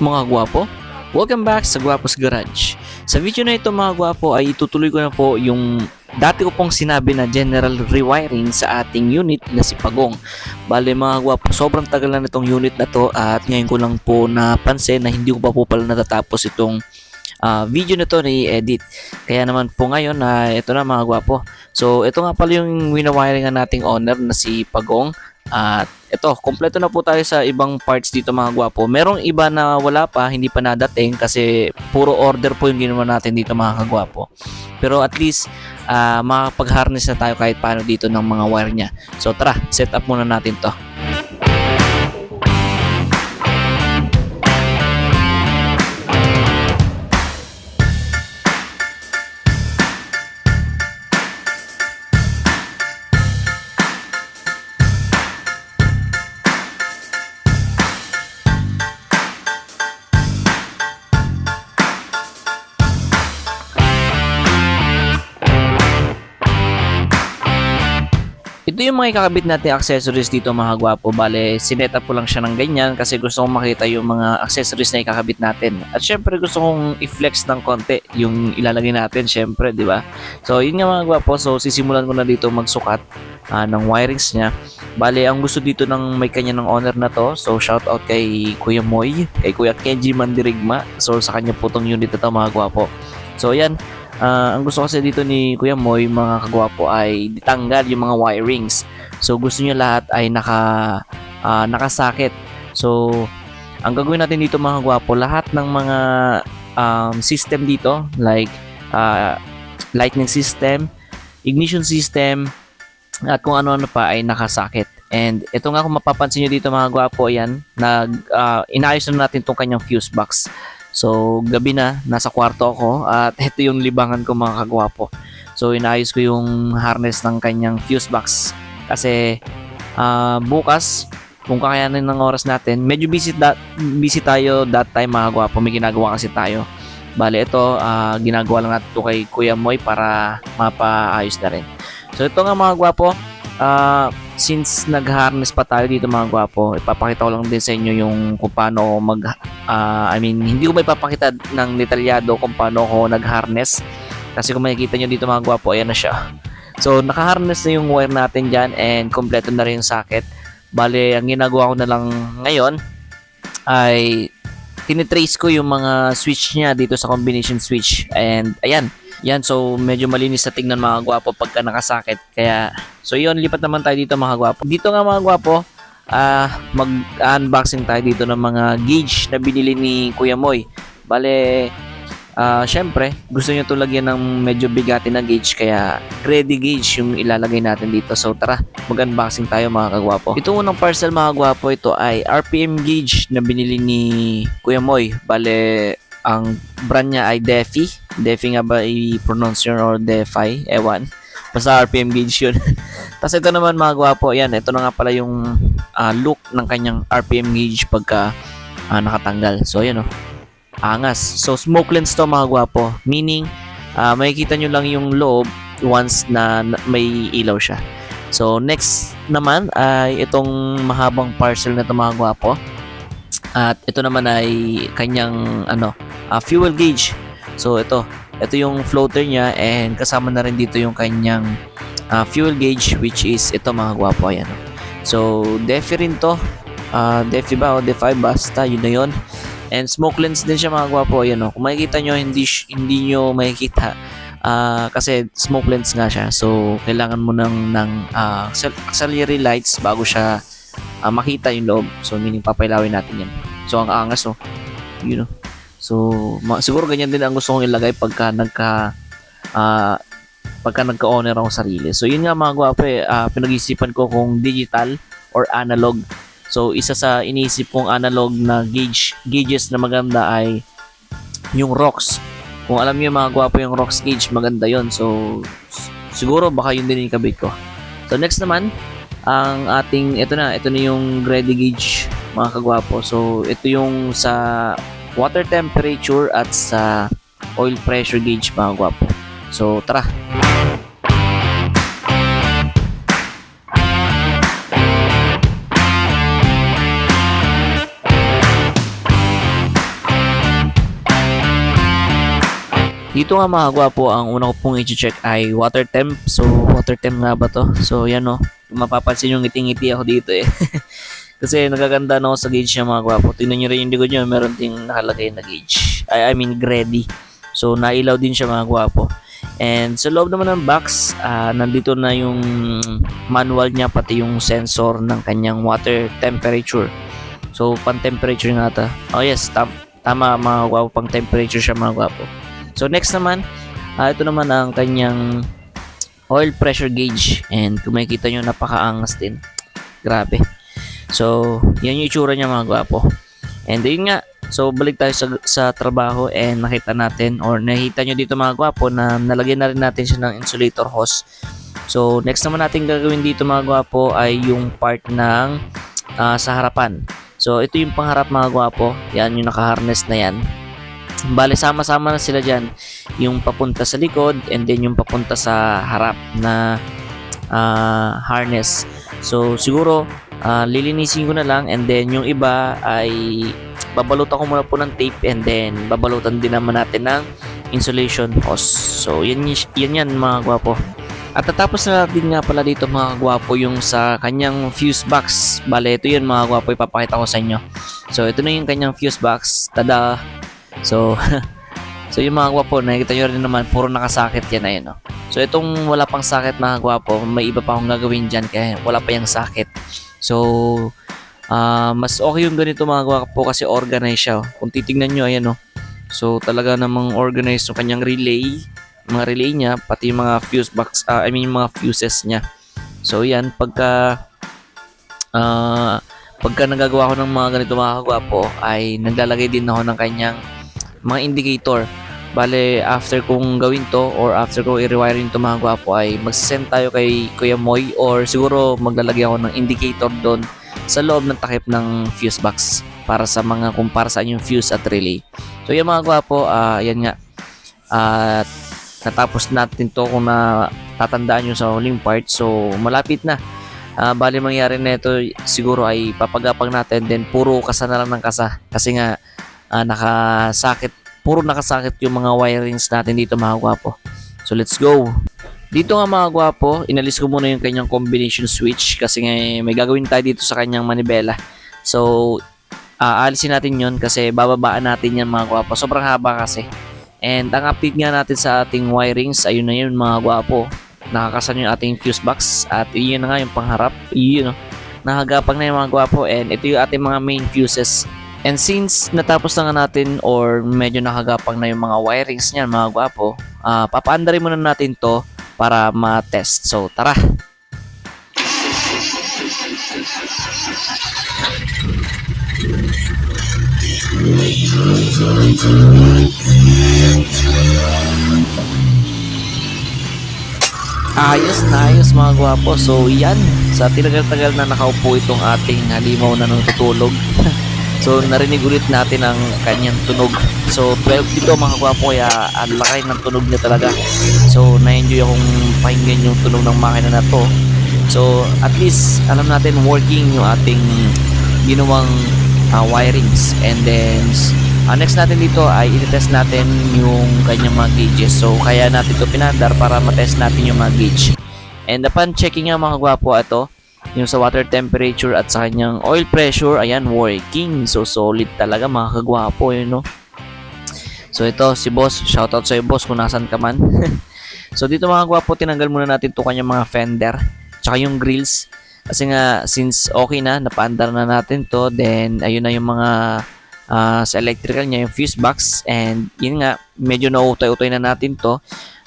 mga gwapo? Welcome back sa Gwapos Garage. Sa video na ito mga gwapo ay itutuloy ko na po yung dati ko pong sinabi na general rewiring sa ating unit na si Pagong. Bale mga gwapo, sobrang tagal na nitong unit na to at ngayon ko lang po napansin na hindi ko pa po pala natatapos itong ah, video na to ni edit. Kaya naman po ngayon na ito na mga gwapo. So ito nga pala yung winawiringan nating owner na si Pagong. At ito, kompleto na po tayo sa ibang parts dito mga gwapo. Merong iba na wala pa, hindi pa nadating kasi puro order po yung ginawa natin dito mga kagwapo. Pero at least ah, makapag-harness na tayo kahit paano dito ng mga wire niya. So tara, set up muna natin to. Yung mga ikakabit natin accessories dito mga gwapo. Bale, sinet up ko lang siya ng ganyan kasi gusto kong makita yung mga accessories na ikakabit natin. At syempre gusto kong i-flex ng konti yung ilalagay natin syempre, di ba? So, yun nga mga gwapo. So, sisimulan ko na dito magsukat ah, ng wirings niya. Bale, ang gusto dito ng may kanya ng owner na to. So, shout out kay Kuya Moy, kay Kuya Kenji Mandirigma. So, sa kanya po tong unit na mga gwapo. So, yan. Ah, ang gusto kasi dito ni Kuya Moy, mga kagwapo, ay ditanggal yung mga wirings. So, gusto niya lahat ay naka, ah, nakasakit. So, ang gagawin natin dito mga kagwapo, lahat ng mga um, system dito, like ah, lightning system, ignition system, at kung ano-ano pa ay nakasakit. And ito nga kung mapapansin nyo dito mga gwapo, yan, nag, ah, inayos na natin tong kanyang fuse box. So, gabi na, nasa kwarto ako at ito yung libangan ko mga kagwapo. So, inayos ko yung harness ng kanyang fuse box kasi ah, bukas, kung kakayanin ng oras natin, medyo busy, that, busy tayo that time mga kagwapo. May ginagawa kasi tayo. Bale, ito, ah, ginagawa lang natin ito kay Kuya Moy para mapaayos na rin. So, ito nga mga gwapo, ah, since nag-harness pa tayo dito mga gwapo, ipapakita ko lang din sa inyo yung kung paano mag ah, I mean, hindi ko may papakita ng detalyado kung paano ako nag-harness. Kasi kung makikita nyo dito mga gwapo, ayan na siya. So, naka-harness na yung wire natin dyan and kompleto na rin yung socket. Bale, ang ginagawa ko na lang ngayon ay tinitrace ko yung mga switch niya dito sa combination switch. And ayan, yan, so medyo malinis sa tingnan mga gwapo pagka nakasakit. Kaya, so yun, lipat naman tayo dito mga gwapo. Dito nga mga gwapo, ah mag-unboxing tayo dito ng mga gauge na binili ni Kuya Moy. Bale, ah syempre, gusto niya to lagyan ng medyo bigati na gauge kaya ready gauge yung ilalagay natin dito. So tara, mag-unboxing tayo mga kagwapo. Ito unang parcel mga gwapo, ito ay RPM gauge na binili ni Kuya Moy. Bale, ang brand niya ay Defi. Defi nga ba i-pronounce yun or Defi? Ewan. Basta RPM gauge yun. Tapos ito naman mga gwapo, yan, ito na nga pala yung ah, look ng kanyang RPM gauge pagka ah, nakatanggal. So, yan o. Angas. So, smoke lens to mga gwapo. Meaning, ah, makikita nyo lang yung loob once na, na may ilaw siya. So, next naman ay itong mahabang parcel na ito mga gwapo. At ito naman ay kanyang ano, ah, fuel gauge. So, ito. Ito yung floater niya and kasama na rin dito yung kanyang ah, fuel gauge which is ito mga gwapo. Ayan. oh. So, Defi rin to. Ah, Defi ba o Defi basta yun na yun. And smoke lens din siya mga gwapo. Ayan o. Kung makikita nyo, hindi, hindi nyo makikita. Ah, kasi smoke lens nga siya. So, kailangan mo ng, ng auxil- auxiliary lights bago siya ah, makita yung loob. So, meaning papailawin natin yan. So, ang angas o. Yun o. So, ma- siguro ganyan din ang gusto kong ilagay pagka nagka ah, pagka nagka-owner ako sarili. So, yun nga mga gwapo eh. ah, pinag-isipan ko kung digital or analog. So, isa sa iniisip kong analog na gauge, gauges na maganda ay yung ROX. Kung alam niyo mga gwapo yung ROX gauge, maganda yon So, siguro baka yun din yung kabit ko. So, next naman, ang ating ito na ito na yung ready gauge mga kagwapo so ito yung sa water temperature at sa oil pressure gauge mga kagwapo so tara Dito nga mga kagwapo, ang una ko pong i-check ay water temp. So, water temp nga ba to? So, yan o. No? Kung mapapansin yung ngiti-ngiti ako dito eh. Kasi nagaganda na ako sa gauge niya mga gwapo. Tingnan nyo rin yung likod nyo, meron ding nakalagay na gauge. I, I mean, ready. So, nailaw din siya mga gwapo. And sa loob naman ng box, ah, nandito na yung manual niya, pati yung sensor ng kanyang water temperature. So, pan-temperature nga ata. Oh yes, tam tama mga gwapo, pang temperature siya mga gwapo. So, next naman, ah, ito naman ang kanyang oil pressure gauge. And kung makikita nyo, napakaangas din. Grabe. So, yan yung itsura niya mga gwapo. And yun nga, so balik tayo sa, sa trabaho and nakita natin or nakita nyo dito mga gwapo na nalagyan na rin natin siya ng insulator hose. So, next naman natin gagawin dito mga gwapo ay yung part ng ah, sa harapan. So, ito yung pangharap mga gwapo. Yan yung nakaharness na yan. Bale, sama-sama na sila dyan. Yung papunta sa likod and then yung papunta sa harap na ah, harness. So, siguro, ah, lilinisin ko na lang and then yung iba ay babalutan ko muna po ng tape and then babalutan din naman natin ng insulation hose. So, yan, yan yan mga gwapo. At tatapos na din nga pala dito mga gwapo yung sa kanyang fuse box. Bale, ito yun mga gwapo, ipapakita ko sa inyo. So, ito na yung kanyang fuse box. Tada! So, so yung mga gwapo, nakikita nyo rin naman, puro nakasakit yan ayun, no? So, itong wala pang sakit mga gwapo, may iba pa akong gagawin dyan kaya wala pa yung sakit. So, ah mas okay yung ganito mga gwapo kasi organized siya. oh. Kung titingnan nyo, ayan, no? So, talaga namang organized yung kanyang relay, mga relay niya, pati yung mga fuse box, ah, I mean, yung mga fuses niya. So, yan, pagka, ah, pagka nagagawa ko ng mga ganito mga kagwapo, ay naglalagay din ako ng kanyang mga indicator. Bale, after kong gawin to or after ko i-rewiring to mga gwapo ay magsasend tayo kay Kuya Moy or siguro maglalagay ako ng indicator doon sa loob ng takip ng fuse box para sa mga kung para saan yung fuse at relay. So yung mga gwapo, ah yan nga. At natapos natin to kung na tatandaan nyo sa huling part. So malapit na. Ah, bali mangyari na ito siguro ay papagapag natin then puro kasa na lang ng kasa kasi nga ah, nakasakit puro nakasakit yung mga wirings natin dito mga gwapo. So let's go. Dito nga mga gwapo, inalis ko muna yung kanyang combination switch kasi nga eh, may gagawin tayo dito sa kanyang manibela. So aalisin natin yon kasi bababaan natin yan mga gwapo. Sobrang haba kasi. And ang update nga natin sa ating wirings, ayun na yun mga gwapo. Nakakasan yung ating fuse box at yun na nga yung pangharap. Yun, no? Nakagapang na yung mga gwapo and ito yung ating mga main fuses. And since natapos na nga natin or medyo nakagapang na yung mga wirings niyan mga gwapo, ah papaandarin muna natin to para ma-test. So tara! Ayos na ayos mga gwapo. So yan, sa tinagal-tagal na nakaupo itong ating halimaw na natutulog. so narinig ulit natin ang kanyang tunog. So 12 dito mga gwapo kaya ang lakay ng tunog niya talaga. So na-enjoy akong pakinggan yung tunog ng makina na to. So at least alam natin working yung ating ginawang ah, wirings. And then ah, next natin dito ay i-test natin yung kanyang mga gauges. So kaya natin to pinandar para matest natin yung mga gauge. And upon checking nga mga gwapo ito, yung sa water temperature at sa kanyang oil pressure, ayan, working. So solid talaga mga kagwapo yun, no? So ito, si boss, shoutout sa boss kung nasan ka man. so dito mga gwapo, tinanggal muna natin to kanyang mga fender, tsaka yung grills. Kasi nga, since okay na, napaandar na natin to, then ayun na yung mga ah, sa electrical niya, yung fuse box. And yun nga, medyo nautay-utay na natin to.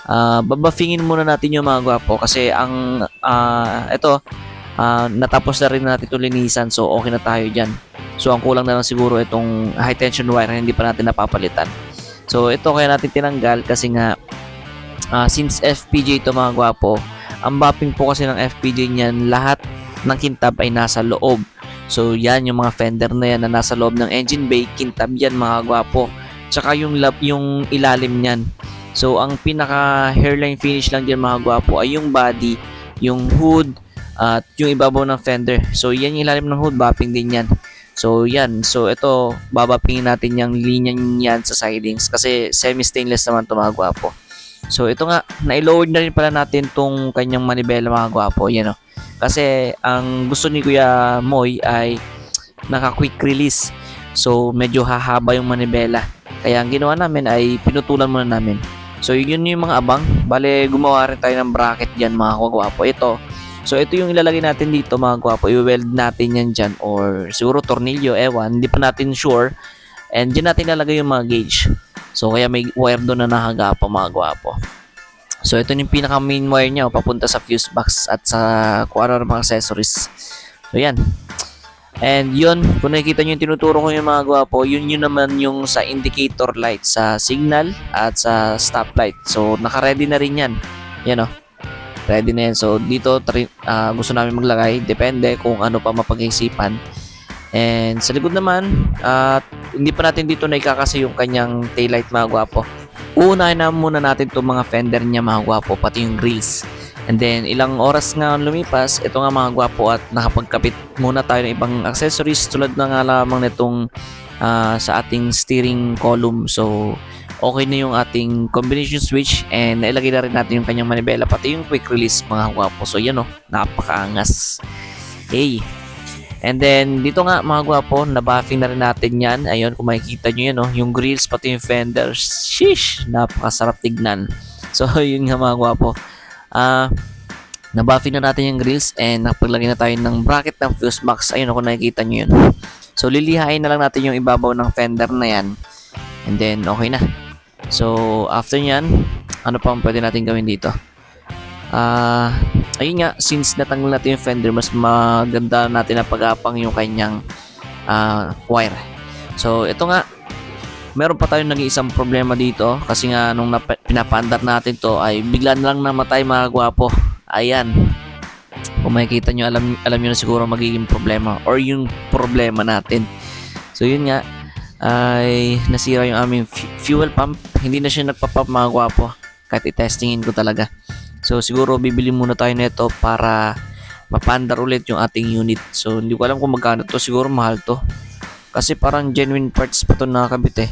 Ah, babafingin muna natin yung mga gwapo kasi ang ah, ito ah, natapos na rin natin itong linisan so okay na tayo dyan. So ang kulang na lang siguro itong high tension wire na hindi pa natin napapalitan. So ito kaya natin tinanggal kasi nga ah, since FPJ ito mga gwapo, ang mapping po kasi ng FPJ niyan lahat ng kintab ay nasa loob. So yan yung mga fender na yan na nasa loob ng engine bay, kintab yan mga gwapo. Tsaka yung lap yung ilalim niyan. So ang pinaka hairline finish lang diyan mga gwapo ay yung body, yung hood at yung ibabaw ng fender. So yan yung ilalim ng hood, mapping din yan. So yan, so ito babapingin natin yung linya yan sa sidings kasi semi-stainless naman to mga gwapo. So ito nga, na-load na rin pala natin tong kanyang manibela mga gwapo, yan o. Kasi ang gusto ni Kuya Moy ay naka-quick release. So medyo hahaba yung manibela. Kaya ang ginawa namin ay pinutulan muna namin. So yun yung mga abang. Bale gumawa rin tayo ng bracket dyan mga gwapo. Ito, So ito yung ilalagay natin dito mga gwapo. I-weld natin yan dyan or siguro tornilyo, ewan. Hindi pa natin sure. And dyan natin ilalagay yung mga gauge. So kaya may wire doon na nakagapa mga gwapo. So ito yung pinaka main wire niya oh, papunta sa fuse box at sa kung ano mga accessories. So yan. And yun, kung nakikita nyo yung tinuturo ko yung mga gwapo, yun yun naman yung sa indicator light, sa signal at sa stoplight. So naka-ready na rin yan. Yan oh ready na yan. So, dito ah, gusto namin maglagay. Depende kung ano pa mapag-isipan. And sa likod naman, at hindi pa natin dito naikakasa yung kanyang taillight mga gwapo. Uunahin na muna natin itong mga fender niya mga gwapo, pati yung grills. And then, ilang oras nga lumipas, ito nga mga gwapo at nakapagkapit muna tayo ng ibang accessories tulad na nga lamang nitong ah, sa ating steering column. So, okay na yung ating combination switch and nailagay na rin natin yung kanyang manibela pati yung quick release mga gwapo. So yan o, napakaangas. Hey. And then dito nga mga gwapo, nabuffing na rin natin yan. Ayun, kung makikita nyo yan o, yung grills pati yung fenders. Sheesh, napakasarap tignan. So yun nga mga gwapo. Ah, nabuffing na natin yung grills and napaglagay na tayo ng bracket ng fuse box. Ayun o, kung nakikita nyo yun. So lilihain na lang natin yung ibabaw ng fender na yan. And then okay na. So, after nyan, ano pa ang pwede natin gawin dito? Ah, ayun nga, since natanggal natin yung fender, mas maganda natin na pag-apang yung kanyang ah, wire. So, ito nga, meron pa tayong nag-iisang problema dito kasi nga nung nap- pinapaandar natin to ay bigla na lang namatay mga gwapo. Ayan. Kung makikita nyo, alam, alam nyo na siguro magiging problema or yung problema natin. So, yun nga, ay nasira yung aming fu- fuel pump. Hindi na siya nagpa-pump mga gwapo. Kahit i-testingin ko talaga. So siguro bibili muna tayo nito para mapandar ulit yung ating unit. So hindi ko alam kung magkano to. Siguro mahal to. Kasi parang genuine parts pa to nakakabit eh.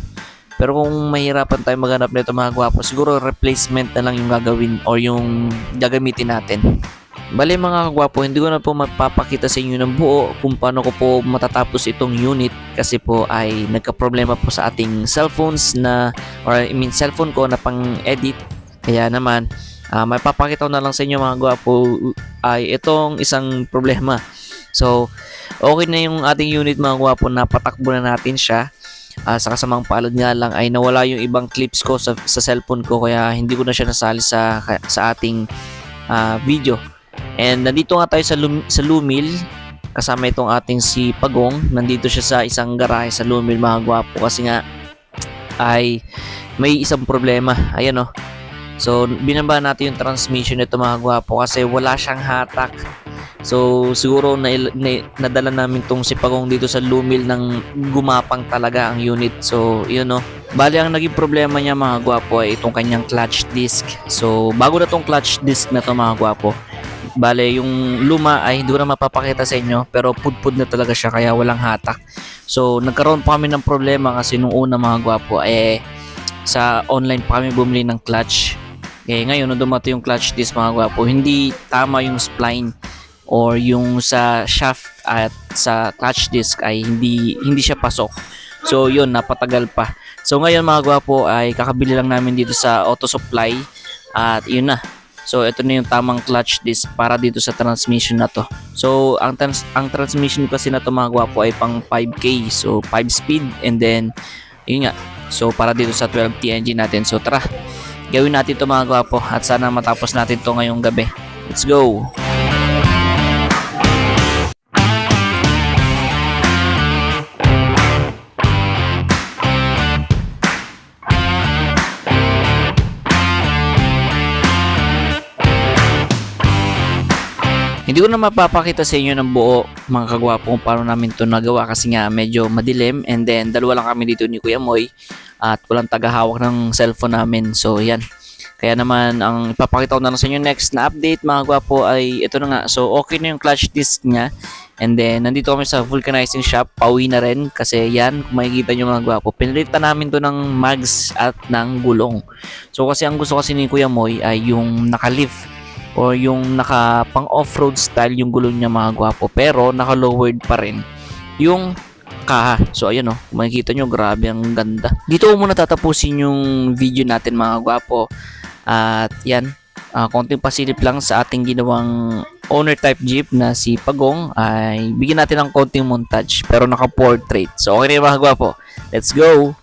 Pero kung mahirapan tayo maghanap nito mga gwapo, siguro replacement na lang yung gagawin or yung gagamitin natin. Bale mga kagwapo, hindi ko na po mapapakita sa inyo ng buo kung paano ko po matatapos itong unit kasi po ay nagka-problema po sa ating cellphones na or I mean cellphone ko na pang-edit. Kaya naman, ah mapapakita ko na lang sa inyo mga gwapo ay itong isang problema. So, okay na yung ating unit mga gwapo na patakbo na natin siya. Ah, sa kasamang palad nga lang ay nawala yung ibang clips ko sa, sa cellphone ko kaya hindi ko na siya nasali sa sa ating ah, video. And nandito nga tayo sa, Lum- sa Lumil. Kasama itong ating si Pagong. Nandito siya sa isang garahe sa Lumil mga gwapo. Kasi nga ay may isang problema. Ayan o. So binaba natin yung transmission nito mga gwapo kasi wala siyang hatak. So siguro na, na nadala namin tong si Pagong dito sa Lumil ng gumapang talaga ang unit. So yun o. Bali ang naging problema niya mga gwapo ay itong kanyang clutch disc. So bago na tong clutch disc na to mga gwapo. Bale, yung luma ay hindi na mapapakita sa inyo pero pudpud na talaga siya kaya walang hatak. So, nagkaroon pa kami ng problema kasi nung una mga gwapo eh sa online pa kami bumili ng clutch. Eh ngayon nung dumating yung clutch disc mga gwapo, hindi tama yung spline or yung sa shaft at sa clutch disc ay hindi hindi siya pasok. So, yun napatagal pa. So, ngayon mga gwapo ay kakabili lang namin dito sa auto supply at yun na So ito na yung tamang clutch disc para dito sa transmission na to. So ang trans ang transmission kasi na to mga gwapo ay pang 5K. So 5 speed and then yun nga. So para dito sa 12T engine natin. So tara. Gawin natin to mga gwapo at sana matapos natin to ngayong gabi. Let's go. Hindi ko na mapapakita sa inyo ng buo mga kagwapo kung paano namin to nagawa kasi nga medyo madilim and then dalawa lang kami dito ni Kuya Moy at walang tagahawak ng cellphone namin. So yan. Kaya naman ang ipapakita ko na lang sa inyo next na update mga gwapo ay ito na nga. So okay na yung clutch disc niya And then, nandito kami sa vulcanizing shop. Pauwi na rin kasi yan, kung makikita nyo mga gwapo, pinilitan namin to ng mags at ng gulong. So kasi ang gusto kasi ni Kuya Moy ay yung naka-lift or yung naka pang off-road style yung gulong niya mga gwapo pero naka-lowered pa rin yung kaha. So ayan oh, kung makikita nyo grabe ang ganda. Dito ko muna tatapusin yung video natin mga gwapo. At yan, ah, konting pasilip lang sa ating ginawang owner type jeep na si Pagong ay bigyan natin ng konting montage pero naka portrait. So okay na mga gwapo. Let's go!